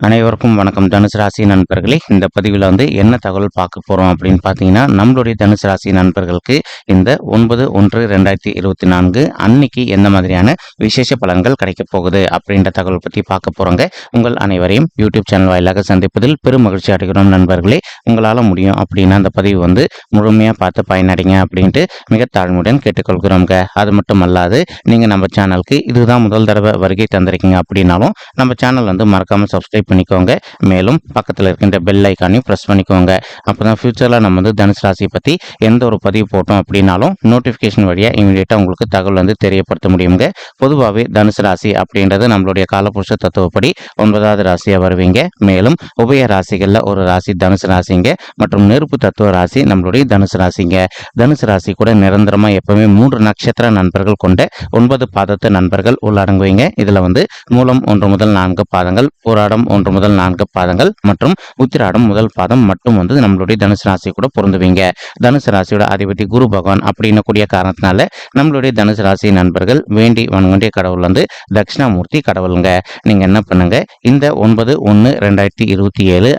அனைவருக்கும் வணக்கம். தனுசு ராசி நண்பர்களே இந்த பதிவில் வந்து என்ன தகவல் பார்க்க போகிறோம் அப்படின்னு பார்த்தீங்கன்னா நம்மளுடைய தனுசு ராசி நண்பர்களுக்கு இந்த ஒன்பது ஒன்று ரெண்டாயிரத்தி இருபத்தி நான்கு அன்னைக்கு எந்த மாதிரியான விசேஷ பலன்கள் கிடைக்க போகுது அப்படின்ற தகவல் பற்றி பார்க்க போகிறோங்க உங்கள் அனைவரையும் யூடியூப் சேனல் வாயிலாக சந்திப்பதில் பெரும் மகிழ்ச்சி அடைகிறோம் நண்பர்களே. உங்களால் முடியும் அப்படின்னா அந்த பதிவு வந்து முழுமையாக பார்த்து பயனடைங்க அப்படின்ட்டு மிக தாழ்மையுடன் கேட்டுக்கொள்கிறோங்க அது மட்டும் அல்லாது நீங்கள் நம்ம சேனலுக்கு இதுதான் முதல் தடவை வருகை தந்திருக்கீங்க அப்படின்னாலும் நம்ம சேனல் வந்து மறக்காமல் சப்ஸ்கிரைப் பண்ணிக்கோங்க. மேலும் பக்கத்தில் இருக்கின்ற பெல் ஐக்கானையும் ப்ரெஸ் பண்ணிக்கோங்க. அப்போ தான் ஃப்யூச்சரில் நம்ம வந்து தனுசு ராசியை பற்றி எந்த ஒரு பதிவு போட்டோம் அப்படின்னாலும் நோட்டிஃபிகேஷன் வழியாக இமீடியட்டாக உங்களுக்கு தகவல் வந்து தெரியப்படுத்த முடியுங்க. பொதுவாகவே தனுசு ராசி அப்படின்றது நம்மளுடைய காலபுருஷ தத்துவப்படி ஒன்பதாவது ராசியாக வருவீங்க. மேலும் உபய ராசிகளில் ஒரு ராசி தனுசு ராசிங்க மற்றும் நெருப்பு தத்துவ ராசி நம்மளுடைய தனுசு ராசிங்க. தனுசு ராசி கூட நிரந்தரமாக எப்பவுமே மூன்று நட்சத்திர நண்பர்கள் கொண்ட ஒன்பது பாதத்து நண்பர்கள் உள்ளடங்குவீங்க. இதில் வந்து மூலம் ஒன்று முதல் நான்கு பாதங்கள் போராடம் ஒன்று மூன்று முதல் நான்கு பாதங்கள் மற்றும் உத்திராடம் முதல் பாதம் மட்டும் வந்து நம்மளுடைய தனுசு ராசி கூட பொருந்துவீங்க. தனுசு ராசியோட அதிபதி குரு பகவான் அப்படின்னு கூடிய காரணத்தினால நம்மளுடைய தனுசு ராசி நண்பர்கள் வேண்டி வன்கொண்டிய கடவுள் வந்து தட்சிணாமூர்த்தி கடவுளுங்க. நீங்க என்ன பண்ணுங்க? இந்த ஒன்பது ஒன்று ரெண்டாயிரத்தி இருபத்தி ஏழு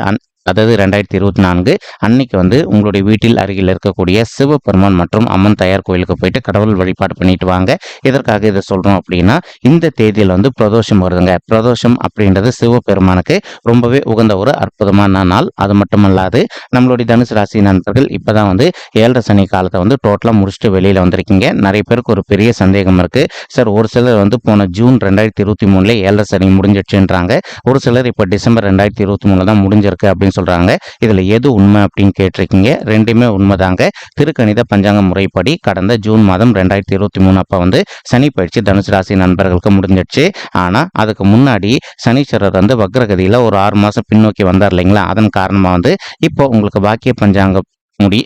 அதாவது ரெண்டாயிரத்தி இருபத்தி நான்கு அன்னைக்கு வந்து உங்களுடைய வீட்டில் அருகில் இருக்கக்கூடிய சிவபெருமான் மற்றும் அம்மன் தயார் கோயிலுக்கு போயிட்டு கடவுள் வழிபாடு பண்ணிட்டு வாங்க. இதற்காக இதை சொல்றோம் அப்படின்னா இந்த தேதியில் வந்து பிரதோஷம் வருதுங்க. பிரதோஷம் அப்படின்றது சிவபெருமானுக்கு ரொம்பவே உகந்த ஒரு அற்புதமான நாள். அது மட்டுமல்லாது நம்மளுடைய தனுசு ராசி நண்பர்கள் இப்பதான் வந்து ஏழரை சனி காலத்தை வந்து டோட்டலாக முடிச்சுட்டு வெளியில வந்திருக்கீங்க. நிறைய பேருக்கு ஒரு பெரிய சந்தேகம் இருக்கு. சார் ஒரு சிலர் வந்து போன ஜூன் ரெண்டாயிரத்தி இருபத்தி மூணுல ஏழரை சனி முடிஞ்சிடுச்சுன்றாங்க. ஒரு சிலர் இப்போ டிசம்பர் ரெண்டாயிரத்தி இருபத்தி மூணுல தான் முடிஞ்சிருக்கு அப்படின்னு அப்படின்னு சொல்றாங்க. இதுல எது உண்மை அப்படின்னு கேட்டிருக்கீங்க? ரெண்டுமே உண்மைதாங்க. திருக்கணித பஞ்சாங்க முறைப்படி கடந்த ஜூன் மாதம் ரெண்டாயிரத்தி இருபத்தி மூணு அப்போ வந்து சனி பயிற்சி தனுசு ராசி நண்பர்களுக்கு முடிஞ்சிடுச்சு. ஆனா அதுக்கு முன்னாடி சனீஸ்வரர் வந்து வக்ரகதியில் ஒரு ஆறு மாதம் பின்னோக்கி வந்தார் இல்லைங்களா? அதன் காரணமாக வந்து இப்போ உங்களுக்கு பாக்கிய பஞ்சாங்க முடி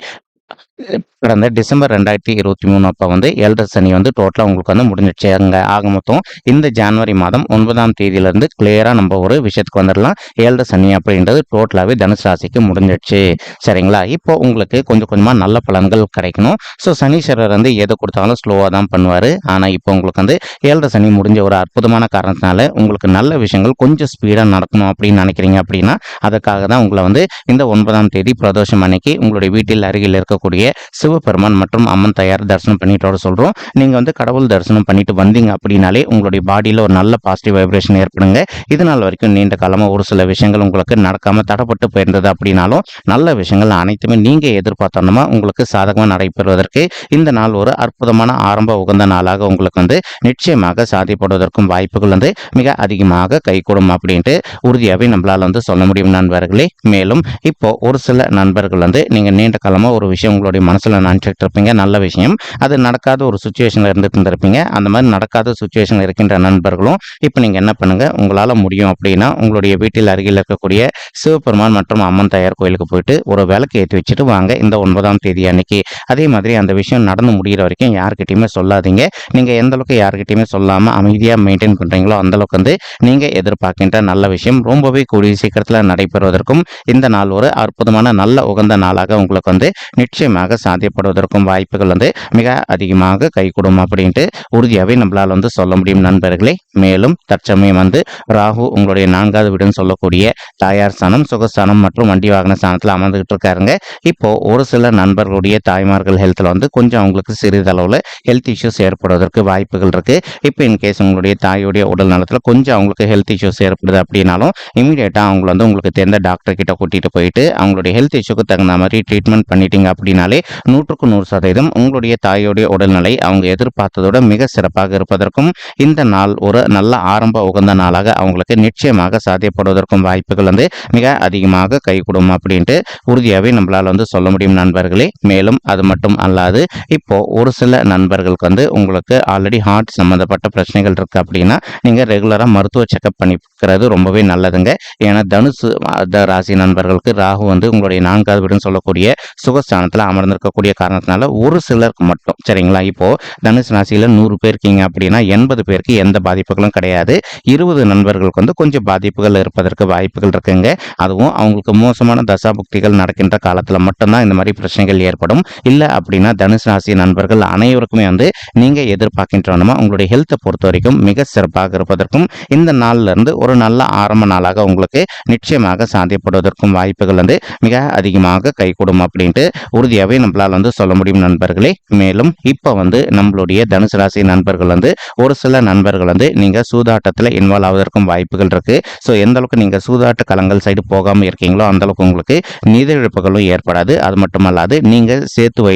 கடந்த டிசம்பர் ரெண்டாயிரத்தி இருபத்தி மூணு அப்போ வந்து ஏழரை சனி வந்து டோட்டலாக உங்களுக்கு வந்து முடிஞ்சிடுச்சு. அங்கே ஆக மொத்தம் இந்த ஜான்வரி மாதம் ஒன்பதாம் தேதியிலேருந்து கிளியராக நம்ம ஒரு விஷயத்துக்கு வந்துடலாம். ஏழரை சனி அப்படின்றது டோட்டலாகவே தனுசு ராசிக்கு முடிஞ்சிடுச்சு. சரிங்களா? இப்போ உங்களுக்கு கொஞ்சம் கொஞ்சமாக நல்ல பலன்கள் கிடைக்கணும். ஸோ சனீஸ்வரர் வந்து எதை கொடுத்தாலும் ஸ்லோவாக தான் பண்ணுவார். ஆனால் இப்போ உங்களுக்கு வந்து ஏழரை சனி முடிஞ்ச ஒரு அற்புதமான காரணத்தினால உங்களுக்கு நல்ல விஷயங்கள் கொஞ்சம் ஸ்பீடாக நடக்கணும் அப்படின்னு நினைக்கிறீங்க அப்படின்னா அதுக்காக தான் உங்களை வந்து இந்த ஒன்பதாம் தேதி பிரதோஷம் அன்னைக்கு உங்களுடைய வீட்டில் அருகில் இருக்கக்கூடிய சிவபெருமான் மற்றும் அம்மன் தயார் தரிசனம் பண்ணிட்டு வர சொல்கிறோம் நீங்கள் வந்து கடவுள் தரிசனம் பண்ணிட்டு வந்தீங்க அப்படின்னாலே உங்களுடைய பாடியில் ஒரு நல்ல பாசிட்டிவ் வைப்ரேஷன் ஏற்படுங்க. இது நாள் வரைக்கும் நீண்ட காலமாக ஒரு சில விஷயங்கள் உங்களுக்கு நடக்காமல் தடப்பட்டு போயிருந்தது அப்படின்னாலும் நல்ல விஷயங்கள் அனைத்துமே நீங்கள் எதிர்பார்த்தோம்னா உங்களுக்கு சாதகமாக நடைபெறுவதற்கு இந்த நாள் ஒரு அற்புதமான ஆரம்ப உகந்த நாளாக உங்களுக்கு வந்து நிச்சயமாக சாதிப்படுவதற்கும் வாய்ப்புகள் வந்து மிக அதிகமாக கைகூடும் அப்படின்ட்டு உறுதியாகவே நம்மளால் வந்து சொல்ல முடியும் நண்பர்களே. மேலும் இப்போ ஒரு சில நண்பர்கள் வந்து நீங்கள் நீண்ட காலமாக ஒரு விஷயம் உங்களுடைய மனசில் நினச்சிட்டு இருப்பீங்க நல்ல விஷயம். அது நடக்காத ஒரு சுச்சுவேஷனில் இருந்துட்டு இருந்திருப்பீங்க அந்த மாதிரி நடக்காத சுச்சுவேஷனில் இருக்கின்ற நண்பர்களும் இப்போ நீங்கள் என்ன பண்ணுங்கள் உங்களால் முடியும் அப்படின்னா உங்களுடைய வீட்டில் அருகில் இருக்கக்கூடிய சிவபெருமான் மற்றும் அம்மன் தயார் கோயிலுக்கு போயிட்டு ஒரு விளக்கு ஏற்றி வச்சுட்டு வாங்க. இந்த ஒன்பதாம் தேதி அன்னைக்கு. அதே மாதிரி அந்த விஷயம் நடந்து முடிகிற வரைக்கும் யாருக்கிட்டையுமே சொல்லாதீங்க. நீங்கள் எந்த அளவுக்கு யாருக்கிட்டையுமே சொல்லாமல் அமைதியாக மெயின்டைன் பண்ணுறீங்களோ அந்தளவுக்கு வந்து நீங்கள் எதிர்பார்க்கின்ற நல்ல விஷயம் ரொம்பவே கூடிய சீக்கிரத்தில் நடைபெறுவதற்கும் இந்த நாள் ஒரு அற்புதமான நல்ல உகந்த நாளாக உங்களுக்கு வந்து நிச்சயமாக சாத்தியப்படுவதற்கும் வாய்ப்புகள் வந்து மிக அதிகமாக கைகூடும் அப்படின்ட்டு உறுதியாகவே நம்மளால் வந்து சொல்ல முடியும் நண்பர்களே. மேலும் தற்சமயம் வந்து ராகு உங்களுடைய நான்காவது வீடுன்னு சொல்லக்கூடிய தாயார் ஸ்தானம் சுகஸ்தானம் மற்றும் வண்டி வாகன ஸ்தானத்தில் அமர்ந்துகிட்டு இருக்காருங்க. இப்போ ஒரு சில நண்பர்களுடைய தாய்மார்கள் ஹெல்த்தில் வந்து கொஞ்சம் அவங்களுக்கு சிறிதளவில் ஹெல்த் இஷ்யூஸ் ஏற்படுவதற்கு வாய்ப்புகள் இருக்குது இப்போ இன்கேஸ் உங்களுடைய தாயுடைய உடல் நலத்தில் கொஞ்சம் அவங்களுக்கு ஹெல்த் இஷ்யூஸ் ஏற்படுது அப்படின்னாலும் இமீடியட்டாக அவங்க வந்து உங்களுக்கு தெரிந்த டாக்டர் கிட்ட கூட்டிகிட்டு போயிட்டு அவங்களுடைய ஹெல்த் இஷ்யூக்கு தகுந்த மாதிரி ட்ரீட்மெண்ட் பண்ணிட்டீங்க அப்படின்னாலே நூற்றுக்கு நூறு சதவீதம் உங்களுடைய தாயோடைய உடல்நிலை அவங்க எதிர்பார்த்ததோட மிக சிறப்பாக இருப்பதற்கும் இந்த நாள் ஒரு நல்ல ஆரம்ப உகந்த நாளாக அவங்களுக்கு நிச்சயமாக சாத்தியப்படுவதற்கும் வாய்ப்புகள் வந்து மிக அதிகமாக கைகூடும் அப்படின்ட்டு உறுதியாகவே நம்மளால் வந்து சொல்ல முடியும் நண்பர்களே. மேலும் அது மட்டும் அல்லாது இப்போ ஒரு சில நண்பர்களுக்கு வந்து உங்களுக்கு ஆல்ரெடி ஹார்ட் சம்மந்தப்பட்ட பிரச்சனைகள் இருக்கு அப்படின்னா நீங்கள் ரெகுலராக மருத்துவ செக்அப் பண்ணிக்கிறது ரொம்பவே நல்லதுங்க. ஏன்னா தனுசு ராசி நண்பர்களுக்கு ராகு வந்து உங்களுடைய நான்காவது வீடுன்னு சொல்லக்கூடிய சுகஸ்தானத்தில் அமர்ந்திருக்க இருந்திருக்கக்கூடிய காரணத்தினால ஒரு சிலருக்கு மட்டும் சரிங்களா? இப்போ தனுசு ராசியில் நூறு பேர் இருக்கீங்க அப்படின்னா எண்பது பேருக்கு எந்த பாதிப்புகளும் கிடையாது. இருபது நண்பர்களுக்கு வந்து கொஞ்சம் பாதிப்புகள் இருப்பதற்கு வாய்ப்புகள் இருக்குங்க. அதுவும் அவங்களுக்கு மோசமான தசாபுக்திகள் நடக்கின்ற காலத்தில் மட்டும்தான் இந்த மாதிரி பிரச்சனைகள் ஏற்படும். இல்லை அப்படின்னா தனுசு ராசி நண்பர்கள் அனைவருக்குமே வந்து நீங்கள் எதிர்பார்க்கின்றனமா உங்களுடைய ஹெல்த்தை பொறுத்த வரைக்கும் மிக சிறப்பாக இருப்பதற்கும் இந்த நாள்ல இருந்து ஒரு நல்ல ஆரம்ப நாளாக உங்களுக்கு நிச்சயமாக சாத்தியப்படுவதற்கும் வாய்ப்புகள் வந்து மிக அதிகமாக கைகூடும் அப்படின்ட்டு உறுதியாகவே நம்மளால் வந்து சொல்ல முடியும் நண்பர்களே. மேலும் இப்போ வந்து நம்மளுடைய தனுசு ராசி நண்பர்கள் வந்து ஒரு சில நண்பர்கள் வந்து நீங்கள் சூதாட்டத்தில் இன்வால்வ் ஆவதற்கும் வாய்ப்புகள் இருக்கு. ஸோ எந்த அளவுக்கு நீங்கள் சூதாட்ட களங்கள் சைடு போகாமல் இருக்கீங்களோ அந்தளவுக்கு உங்களுக்கு நிதி இழப்புகளும் ஏற்படாது. அது மட்டுமல்லாது நீங்கள் சேர்த்து வை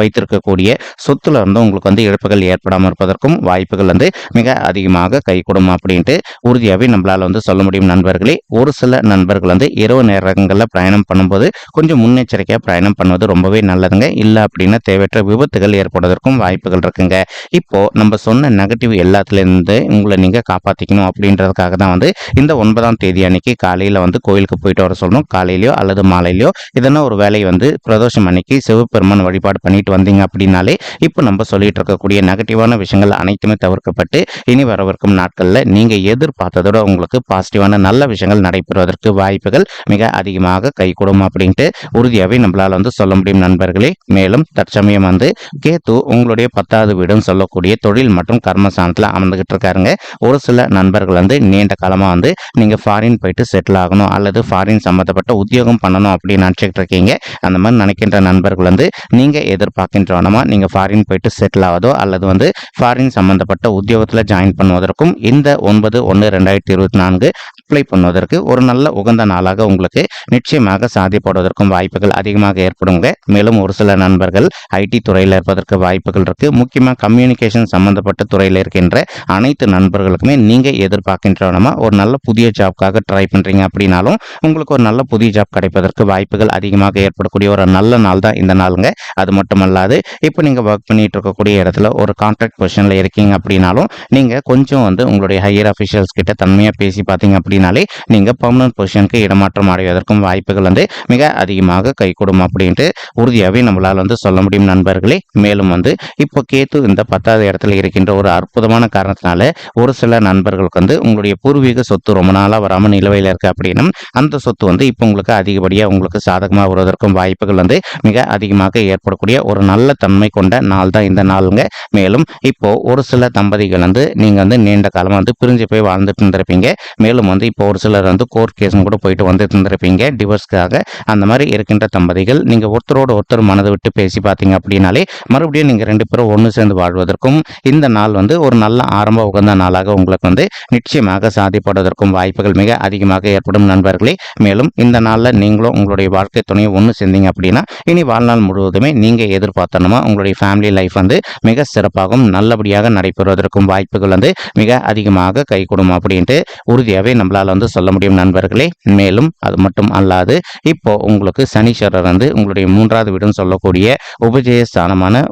வைத்திருக்கக்கூடிய சொத்துல இருந்து உங்களுக்கு வந்து இழப்புகள் ஏற்படாமல் இருப்பதற்கும் வாய்ப்புகள் வந்து மிக அதிகமாக கைகூடும் அப்படின்ட்டு உறுதியாகவே நம்மளால் வந்து சொல்ல முடியும் நண்பர்களே. ஒரு சில நண்பர்கள் வந்து இரவு நேரங்களில் பிரயாணம் பண்ணும்போது கொஞ்சம் முன்னெச்சரிக்கையாக பிரயாணம் பண்ணுவது ரொம்பவே நல்லதுங்க. இல்லை அப்படின்னா தேவையற்ற விபத்துகள் ஏற்படுவதற்கும் வாய்ப்புகள் இருக்குங்க. இப்போ நம்ம சொன்ன நெகட்டிவ் எல்லாத்துலேருந்து உங்களை நீங்கள் காப்பாற்றிக்கணும் அப்படின்றதுக்காக தான் வந்து இந்த ஒன்பதாம் தேதி அன்னைக்கு காலையில் வந்து கோயிலுக்கு போயிட்டு வர சொல்லணும். காலையிலையோ அல்லது மாலையிலையோ இதெல்லாம் ஒரு வேலையை வந்து பிரதோஷம் அன்னைக்கு சிவபெருமான் வழிபாடு பண்ணிட்டு வந்தீங்க அப்படின்னாலே இப்போ நம்ம சொல்லிட்டு இருக்கக்கூடிய நெகட்டிவான விஷயங்கள் அனைத்துமே தவிர்க்கப்பட்டு இனி வரவிருக்கும் நாட்களில் நீங்கள் எதிர்பார்த்ததோட உங்களுக்கு பாசிட்டிவான நல்ல விஷயங்கள் நடைபெறுவதற்கு வாய்ப்புகள் மிக அதிகமாக கைகூடும் அப்படின்ட்டு உறுதியாகவே நம்மளால் வந்து சொல்ல முடியும் நண்பர்களே. மேலும் தற்சமயம் வந்து கேத்து உங்களுடைய பத்தாவது வீடுன்னு சொல்லக்கூடிய தொழில் மற்றும் கர்மஸ்தானத்தில் அமர்ந்துகிட்டு இருக்காருங்க ஒரு சில நண்பர்கள் வந்து நீண்ட காலமாக வந்து நீங்கள் ஃபாரின் போயிட்டு செட்டில் ஆகணும் அல்லது ஃபாரின் சம்மந்தப்பட்ட உத்தியோகம் பண்ணணும் அப்படின்னு நினச்சிக்கிட்டு இருக்கீங்க. அந்த மாதிரி நினைக்கின்ற நண்பர்கள் வந்து நீங்கள் எதிர்பார்க்கின்றவனமா நீங்கள் ஃபாரின் போயிட்டு செட்டில் ஆவதோ அல்லது வந்து ஃபாரின் சம்மந்தப்பட்ட உத்தியோகத்தில் ஜாயின் பண்ணுவதற்கும் இந்த ஒன்பது ஒன்று ரெண்டாயிரத்தி இருபத்தி நான்கு அப்ளை பண்ணுவதற்கு ஒரு நல்ல உகந்த நாளாக உங்களுக்கு நிச்சயமாக சாதிப்படுவதற்கும் வாய்ப்புகள் அதிகமாக ஏற்படுங்க. மேலும் ஒரு சில நண்பர்கள் ஐடி துறையில் இருப்பதற்கு வாய்ப்புகள் இருக்கு. முக்கியமாக கம்யூனிகேஷன் சம்பந்தப்பட்ட துறையில் இருக்கின்ற அனைத்து நண்பர்களுக்குமே நீங்கள் எதிர்பார்க்கின்றனமா ஒரு நல்ல புதிய ஜாப்காக ட்ரை பண்ணுறீங்க அப்படின்னாலும் உங்களுக்கு ஒரு நல்ல புதிய ஜாப் கிடைப்பதற்கு வாய்ப்புகள் அதிகமாக ஏற்படக்கூடிய ஒரு நல்ல நாள் தான் இந்த நாளுங்க. அது மட்டுமல்லாது இப்போ நீங்கள் ஒர்க் பண்ணிட்டு இருக்கக்கூடிய இடத்துல ஒரு கான்ட்ராக்ட் பொசிஷனில் இருக்கீங்க அப்படின்னாலும் நீங்கள் கொஞ்சம் வந்து உங்களுடைய ஹையர் அஃபிஷியல்ஸ் கிட்ட தன்மையாக பேசி பார்த்தீங்க அப்படின்னாலே நீங்கள் பர்மனன்ட் பொசிஷனுக்கு இடமாற்றம் அடைவதற்கும் வாய்ப்புகள் வந்து மிக அதிகமாக கைகூடும் அப்படின்ட்டு உறுதியாகவே நம்மளால் வந்து சொல்ல முடியும் நண்பர்களே. மேலும் வந்து இப்போ கேத்து இந்த பத்தாவது இடத்துல இருக்கின்ற ஒரு அற்புதமான காரணத்தினால ஒரு சில நண்பர்களுக்கு வந்து உங்களுடைய பூர்வீக சொத்து ரொம்ப நாளாக வராமல் நிலுவையில் இருக்குது அப்படின்னும் அந்த சொத்து வந்து இப்போ உங்களுக்கு அதிகப்படியாக உங்களுக்கு சாதகமாக வருவதற்கும் வாய்ப்புகள் வந்து மிக அதிகமாக ஏற்படக்கூடிய ஒரு நல்ல தன்மை கொண்ட நாள் தான் இந்த நாளுங்க. மேலும் இப்போ ஒரு சில தம்பதிகள் வந்து நீங்கள் வந்து நீண்ட காலமாக வந்து பிரிஞ்சு போய் வாழ்ந்துட்டு இருந்திருப்பீங்க. மேலும் வந்து இப்போ ஒரு சிலர் வந்து கோர்ட் கேஸும் கூட போயிட்டு வந்துட்டு இருந்திருப்பீங்க. டிவோர்ஸ்க்காக அந்த மாதிரி இருக்கின்ற தம்பதிகள் நீங்கள் ஒருத்தரோட ஒருத்தர் மனதை விட்டு பேசி பார்த்தீங்க அப்படின்னாலே மறுபடியும் நீங்கள் ரெண்டு பேரும் ஒன்று சேர்ந்து வாழ்வதற்கும் இந்த நாள் வந்து ஒரு நல்ல ஆரம்ப உகந்த நாளாக உங்களுக்கு வந்து நிச்சயமாக சாதிப்படுவதற்கும் வாய்ப்புகள் மிக அதிகமாக ஏற்படும் நண்பர்களே. மேலும் இந்த நாளில் நீங்களும் உங்களுடைய வாழ்க்கை துணையை ஒன்று சேர்ந்தீங்க அப்படின்னா இனி வாழ்நாள் முழுவதுமே நீங்கள் எதிர்பார்த்தனமா உங்களுடைய ஃபேமிலி லைஃப் வந்து மிக சிறப்பாகவும் நல்லபடியாக நடைபெறுவதற்கும் வாய்ப்புகள் வந்து மிக அதிகமாக கைகூடும் அப்படின்ட்டு உறுதியாகவே நம்மளால் வந்து சொல்ல முடியும் நண்பர்களே. மேலும் அது மட்டும் அல்லாது இப்போ உங்களுக்கு சனீஸ்வரர் வந்து உங்களுடைய மூன்றாவது வீடுன்னு சொல்லக்கூடிய உபஜய ஸ்தானமான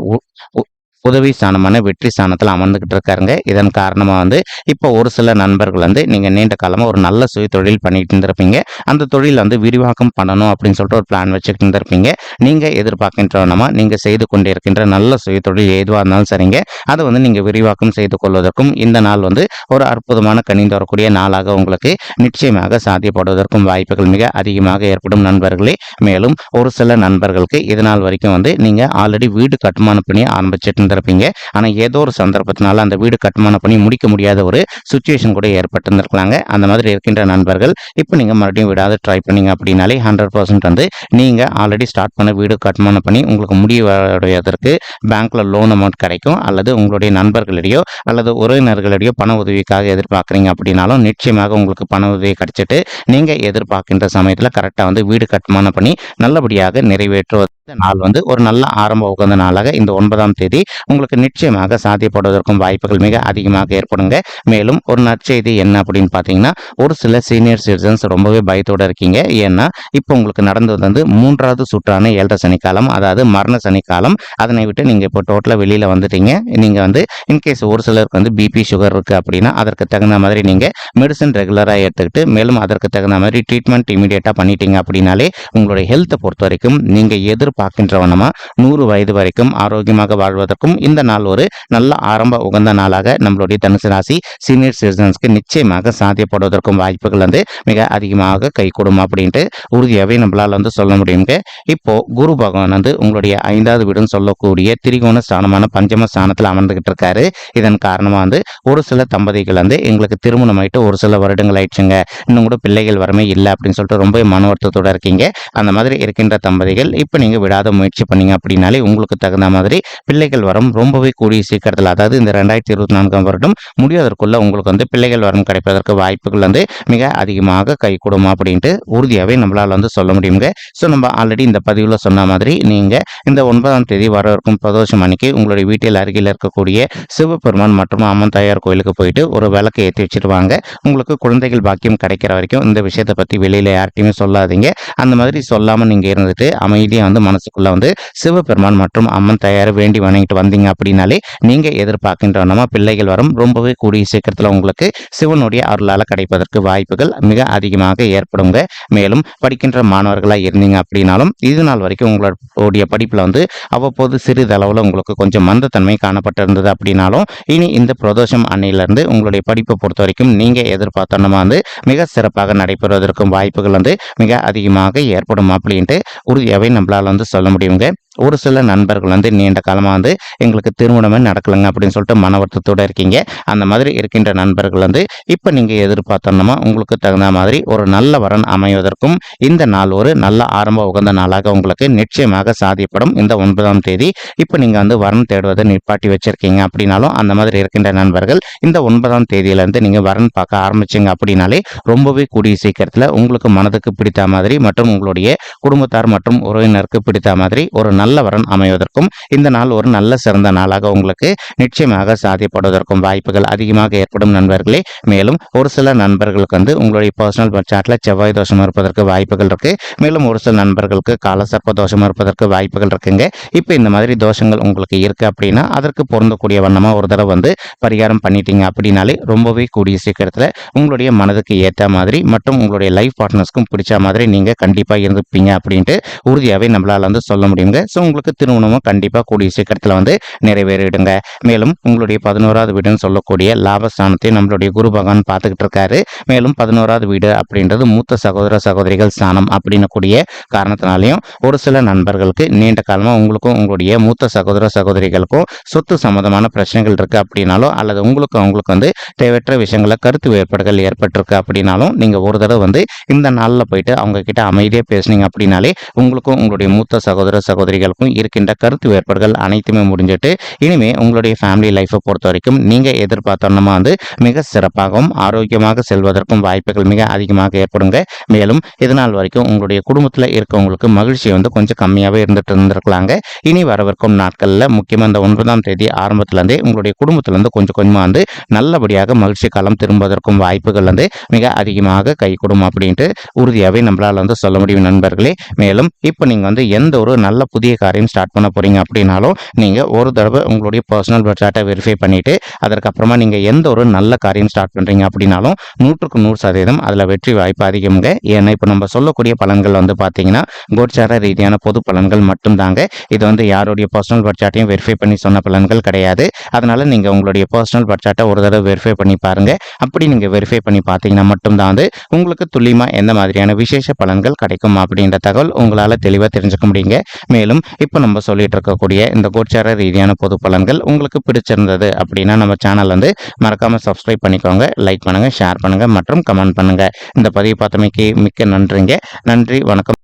உதவி ஸ்தானமான வெற்றி ஸ்தானத்தில் அமர்ந்துக்கிட்டு இருக்காருங்க இதன் காரணமாக வந்து இப்போ ஒரு சில நண்பர்கள் வந்து நீங்கள் நீண்ட காலமாக ஒரு நல்ல சுய தொழில் பண்ணிட்டு இருந்திருப்பீங்க. அந்த தொழில் வந்து விரிவாக்கம் பண்ணணும் அப்படின்னு சொல்லிட்டு ஒரு பிளான் வச்சுக்கிட்டு இருந்திருப்பீங்க. நீங்கள் எதிர்பார்க்கின்றவனமா நீங்கள் செய்து கொண்டே இருக்கின்ற நல்ல சுய தொழில் எதுவாக இருந்தாலும் சரிங்க. அதை வந்து நீங்கள் விரிவாக்கம் செய்து கொள்வதற்கும் இந்த நாள் வந்து ஒரு அற்புதமான கணிந்து வரக்கூடிய நாளாக உங்களுக்கு நிச்சயமாக சாத்தியப்படுவதற்கும் வாய்ப்புகள் மிக அதிகமாக ஏற்படும் நண்பர்களே. மேலும் ஒரு சில நண்பர்களுக்கு இதனால் வரைக்கும் வந்து நீங்கள் ஆல்ரெடி வீடு கட்டுமான பணியை ஆரம்பிச்சிட்டு இருந்திருப்பீங்க. ஆனால் ஏதோ ஒரு சந்தர்ப்பத்தினால அந்த வீடு கட்டுமானம் பண்ணி முடிக்க முடியாத ஒரு சுச்சுவேஷன் கூட ஏற்பட்டிருந்திருக்கலாங்க. அந்த மாதிரி இருக்கின்ற நண்பர்கள் இப்போ நீங்கள் மறுபடியும் விடாத ட்ரை பண்ணீங்க அப்படின்னாலே ஹண்ட்ரட் பர்சன்ட் வந்து நீங்கள் ஆல்ரெடி ஸ்டார்ட் பண்ண வீடு கட்டுமானம் பண்ணி உங்களுக்கு முடிவடைவதற்கு பேங்க்கில் லோன் அமௌண்ட் கிடைக்கும். அல்லது உங்களுடைய நண்பர்களிடையோ அல்லது உறவினர்களிடையோ பண உதவிக்காக எதிர்பார்க்குறீங்க அப்படின்னாலும் நிச்சயமாக உங்களுக்கு பண உதவி கிடைச்சிட்டு நீங்கள் எதிர்பார்க்கின்ற சமயத்தில் கரெக்டாக வந்து வீடு கட்டுமானம் பண்ணி நல்லபடியாக நிறைவேற்றுவது நாள் வந்து ஒரு நல்ல ஆரம்ப உகந்த நாளாக இந்த ஒன்பதாம் தேதி உங்களுக்கு நிச்சயமாக சாத்தியப்படுவதற்கும் வாய்ப்புகள் மிக அதிகமாக ஏற்படுங்க. மேலும் ஒரு நற்செய்தி என்ன அப்படின்னு பார்த்தீங்கன்னா ஒரு சில சீனியர் சிட்டிசன்ஸ் ரொம்பவே பயத்தோடு இருக்கீங்க. ஏன்னா இப்போ உங்களுக்கு நடந்தது வந்து மூன்றாவது சுற்றான ஏழரை சனிக்காலம் அதாவது மரண சனிக்காலம். அதனை விட்டு நீங்கள் இப்போ டோட்டலாக வெளியில் வந்துட்டீங்க. நீங்கள் வந்து இன்கேஸ் ஒரு சிலருக்கு வந்து பிபி சுகர் இருக்குது அப்படின்னா அதற்கு தகுந்த மாதிரி நீங்கள் மெடிசன் ரெகுலராக எடுத்துக்கிட்டு மேலும் அதற்கு தகுந்த மாதிரி ட்ரீட்மெண்ட் இமீடியட்டாக பண்ணிட்டீங்க அப்படின்னாலே உங்களுடைய ஹெல்த்தை பொறுத்த வரைக்கும் நீங்கள் எதிர்பார்க்க பார்க்கின்ற வண்ணமா நூறு வயது வரைக்கும் ஆரோக்கியமாக வாழ்வதற்கும் இந்த நாள் ஒரு நல்ல ஆரம்ப உகந்த நாளாக நம்மளுடைய தனுசு ராசி சீனியர் சிட்டிசன்ஸ்க்கு நிச்சயமாக சாத்தியப்படுவதற்கும் வாய்ப்புகள் வந்து மிக அதிகமாக கைகூடும் அப்படின்ட்டு உறுதியாகவே நம்மளால் வந்து சொல்ல முடியுங்க. இப்போ குரு பகவான் வந்து உங்களுடைய ஐந்தாவது வீடுன்னு சொல்லக்கூடிய திரிகோண ஸ்தானமான பஞ்சம ஸ்தானத்தில் அமர்ந்துகிட்டு இருக்காரு. இதன் காரணமாக வந்து ஒரு சில தம்பதிகள் வந்து எங்களுக்கு திருமணம் ஆயிட்டு ஒரு சில வருடங்கள் ஆயிடுச்சுங்க. இன்னும் கூட பிள்ளைகள் வரமே இல்லை அப்படின்னு சொல்லிட்டு ரொம்ப மன வருத்தத்தோடு இருக்கீங்க. அந்த மாதிரி இருக்கின்ற தம்பதிகள் இப்போ நீங்கள் விடாத முயற்சி பண்ணீங்க அப்படின்னாலே உங்களுக்கு தகுந்த மாதிரி பிள்ளைகள் வரம் ரொம்பவே கூடிய சீக்கிரத்தில் அதாவது இந்த ரெண்டாயிரத்தி இருபத்தி நான்காம் வருடம் முடிவதற்குள்ள உங்களுக்கு வந்து பிள்ளைகள் வரம் கிடைப்பதற்கு வாய்ப்புகள் வந்து மிக அதிகமாக கைகூடும் அப்படின்ட்டு உறுதியாகவே நம்மளால் வந்து சொல்ல முடியுங்க ஸோ நம்ம ஆல்ரெடி இந்த பதிவில் சொன்ன மாதிரி நீங்கள் இந்த ஒன்பதாம் தேதி வர இருக்கும் பிரதோஷம் அன்னைக்கு உங்களுடைய வீட்டில் அருகில் இருக்கக்கூடிய சிவபெருமான் மற்றும் அம்மன் தாயார் கோயிலுக்கு போயிட்டு ஒரு விளக்கு ஏற்றி வச்சிருவாங்க. உங்களுக்கு குழந்தைகள் பாக்கியம் கிடைக்கிற வரைக்கும் இந்த விஷயத்தை பற்றி வெளியில் யார்ட்டையுமே சொல்லாதீங்க. அந்த மாதிரி சொல்லாமல் நீங்கள் இருந்துட்டு அமைதியாக வந்து மனசுக்குள்ளே வந்து சிவபெருமான் மற்றும் அம்மன் தயாரை வேண்டி வணங்கிட்டு வந்தீங்க அப்படின்னாலே நீங்கள் எதிர்பார்க்கின்றனமா பிள்ளைகள் வரும். ரொம்பவே கூடிய சீக்கிரத்தில் உங்களுக்கு சிவனுடைய அருளால் கிடைப்பதற்கு வாய்ப்புகள் மிக அதிகமாக ஏற்படுங்க. மேலும் படிக்கின்ற மாணவர்களாக இருந்தீங்க அப்படின்னாலும் இது நாள் வரைக்கும் உங்களுடைய படிப்பில் வந்து அவ்வப்போது சிறிதளவில் உங்களுக்கு கொஞ்சம் மந்தத்தன்மை காணப்பட்டிருந்தது அப்படின்னாலும் இனி இந்த பிரதோஷம் அன்னையிலேருந்து உங்களுடைய படிப்பை பொறுத்த வரைக்கும் நீங்கள் எதிர்பார்த்தோன்னா வந்து மிக சிறப்பாக நடைபெறுவதற்கும் வாய்ப்புகள் வந்து மிக அதிகமாக ஏற்படும் அப்படின்ட்டு உறுதியாகவே நம்மளால் வந்து சொல்ல முடியுங்க. ஒரு சில நண்பர்கள் வந்து நீண்ட காலமாக வந்து எங்களுக்கு திருமணமே நடக்கலைங்க அப்படின்னு சொல்லிட்டு மன வருத்தத்தோடு இருக்கீங்க. அந்த மாதிரி இருக்கின்ற நண்பர்கள் வந்து இப்போ நீங்கள் எதிர்பார்த்தோம்னா உங்களுக்கு தகுந்த மாதிரி ஒரு நல்ல வரன் அமைவதற்கும் இந்த நாள் ஒரு நல்ல ஆரம்ப உகந்த நாளாக உங்களுக்கு நிச்சயமாக சாதியப்படும் இந்த ஒன்பதாம் தேதி இப்போ நீங்கள் வந்து வரன் தேடுவதை நிப்பாட்டி வச்சுருக்கீங்க அப்படின்னாலும் அந்த மாதிரி இருக்கின்ற நண்பர்கள் இந்த ஒன்பதாம் தேதியிலேருந்து நீங்கள் வரன் பார்க்க ஆரம்பிச்சிங்க அப்படின்னாலே ரொம்பவே கூடிய சீக்கிரத்தில் உங்களுக்கு மனதுக்கு பிடித்த மாதிரி மற்றும் உங்களுடைய குடும்பத்தார் மற்றும் உறவினருக்கு பிடித்த மாதிரி ஒரு நல்ல வரன் அமைவதற்கும் இந்த நாள் ஒரு நல்ல சிறந்த நாளாக உங்களுக்கு நிச்சயமாக சாதிப்படுவதற்கும் வாய்ப்புகள் அதிகமாக ஏற்படும் நண்பர்களே. மேலும் ஒரு சில நண்பர்களுக்கு வந்து உங்களுடைய பர்சனல் சாட்டில் செவ்வாய் தோஷம் இருப்பதற்கு வாய்ப்புகள் இருக்கு. மேலும் ஒரு சில நண்பர்களுக்கு காலசர்ப்ப தோஷம் இருப்பதற்கு வாய்ப்புகள் இருக்குங்க. இப்போ இந்த மாதிரி தோஷங்கள் உங்களுக்கு இருக்கு அப்படின்னா அதற்கு பொருந்தக்கூடிய வண்ணமாக ஒரு தடவை வந்து பரிகாரம் பண்ணிட்டீங்க அப்படின்னாலே ரொம்பவே கூடிய சீக்கிரத்தில் உங்களுடைய மனதுக்கு ஏற்ற மாதிரி மற்றும் உங்களுடைய லைஃப் பார்ட்னர்ஸ்க்கும் பிடிச்ச மாதிரி நீங்கள் கண்டிப்பாக இருந்துப்பீங்க அப்படின்ட்டு உறுதியாகவே நம்மளால் வந்து சொல்ல முடியுங்க. ஸோ உங்களுக்கு திருமணமும் கண்டிப்பாக கூடிய சீக்கிரத்தில் வந்து நிறைவேறிடுங்க. மேலும் உங்களுடைய பதினோராவது வீடுன்னு சொல்லக்கூடிய லாபஸ்தானத்தை நம்மளுடைய குரு பகவான் பார்த்துக்கிட்டு இருக்காரு. மேலும் பதினோராவது வீடு அப்படின்றது மூத்த சகோதர சகோதரிகள் ஸ்தானம் அப்படின்னு கூடிய காரணத்தினாலையும் ஒரு சில நண்பர்களுக்கு நீண்ட காலமாக உங்களுக்கும் உங்களுடைய மூத்த சகோதர சகோதரிகளுக்கும் சொத்து சம்மந்தமான பிரச்சனைகள் இருக்குது அப்படின்னாலும் அல்லது உங்களுக்கு அவங்களுக்கு வந்து தேவையற்ற விஷயங்களை கருத்து வேறுபாடுகள் ஏற்பட்டிருக்கு அப்படின்னாலும் நீங்கள் ஒரு தடவை வந்து இந்த நாளில் போயிட்டு அவங்க கிட்ட அமைதியாக பேசுனீங்க அப்படின்னாலே உங்களுக்கும் உங்களுடைய மூத்த சகோதர சகோதரிகளுக்கும் இருக்கின்ற கருத்து வேறுபாடுகள் அனைத்துமே முடிஞ்சிட்டு இனிமே உங்களுடைய ஃபேமிலி லைஃப்பை பொறுத்த வரைக்கும் நீங்கள் எதிர்பார்த்தோன்னா வந்து மிக சிறப்பாகவும் ஆரோக்கியமாக செல்வதற்கும் வாய்ப்புகள் மிக அதிகமாக ஏற்படுங்க. மேலும் இதனால் வரைக்கும் உங்களுடைய குடும்பத்தில் இருக்கவங்களுக்கு மகிழ்ச்சி வந்து கொஞ்சம் கம்மியாகவே இருந்துட்டு இருந்திருக்கலாங்க. இனி வரவிருக்கும் நாட்களில் முக்கியமாக இந்த ஒன்பதாம் தேதி ஆரம்பத்துலேருந்தே உங்களுடைய குடும்பத்திலேருந்து கொஞ்சம் கொஞ்சமாக வந்து நல்லபடியாக மகிழ்ச்சி காலம் திரும்புவதற்கும் வாய்ப்புகள் வந்து மிக அதிகமாக கைகூடும் அப்படின்ட்டு உறுதியாகவே நம்மளால் வந்து சொல்ல முடியும் நண்பர்களே. மேலும் இப்போ நீங்கள் வந்து எந்த ஒரு நல்ல புதிய காரியம் ஸ்டார்ட் பண்ண போகிறீங்க அப்படின்னாலும் நீங்கள் ஒரு தடவை உங்களுடைய பர்சனல் பட்ஜெட்டை வெரிஃபை பண்ணிவிட்டு அதற்கப்புறமா நீங்கள் எந்த ஒரு நல்ல காரியம் ஸ்டார்ட் பண்ணுறீங்க அப்படின்னாலும் நூற்றுக்கு நூறு சதவீதம் அதில் வெற்றி வாய்ப்பு அதிகமுங்க. ஏன்னா இப்போ நம்ம சொல்லக்கூடிய பலன்கள் வந்து பார்த்தீங்கன்னா கோச்சார ரீதியான பொது பலன்கள் மட்டும்தாங்க. இது வந்து யாருடைய பர்சனல் பட்ஜெட்டையும் வெரிஃபை பண்ணி சொன்ன பலன்கள் கிடையாது. அதனால் நீங்கள் உங்களுடைய பர்சனல் பட்ஜெட்டை ஒரு தடவை வெரிஃபை பண்ணி பாருங்கள் அப்படி நீங்கள் வெரிஃபை பண்ணி பார்த்தீங்கன்னா மட்டும்தான் வந்து உங்களுக்கு துல்லியமாக எந்த மாதிரியான விசேஷ பலன்கள் கிடைக்கும் அப்படின்ற தகவல் உங்களால் தெளிவாக தெரிஞ்சுக்க முடியுங்க. மேலும் இப்போ நம்ம சொல்லிட்டு இருக்கக்கூடிய இந்த கோச்சார ரீதியான பொது பலன்கள் உங்களுக்கு பிடிச்சிருந்தது அப்படின்னா நம்ம சேனல் வந்து மறக்காமல் சப்ஸ்கிரைப் பண்ணிக்கோங்க லைக் பண்ணுங்கள் ஷேர் பண்ணுங்கள் மற்றும் கமெண்ட் பண்ணுங்கள் இந்த பதிவு பார்த்தமைக்கு மிக்க நன்றிங்க. நன்றி வணக்கம்.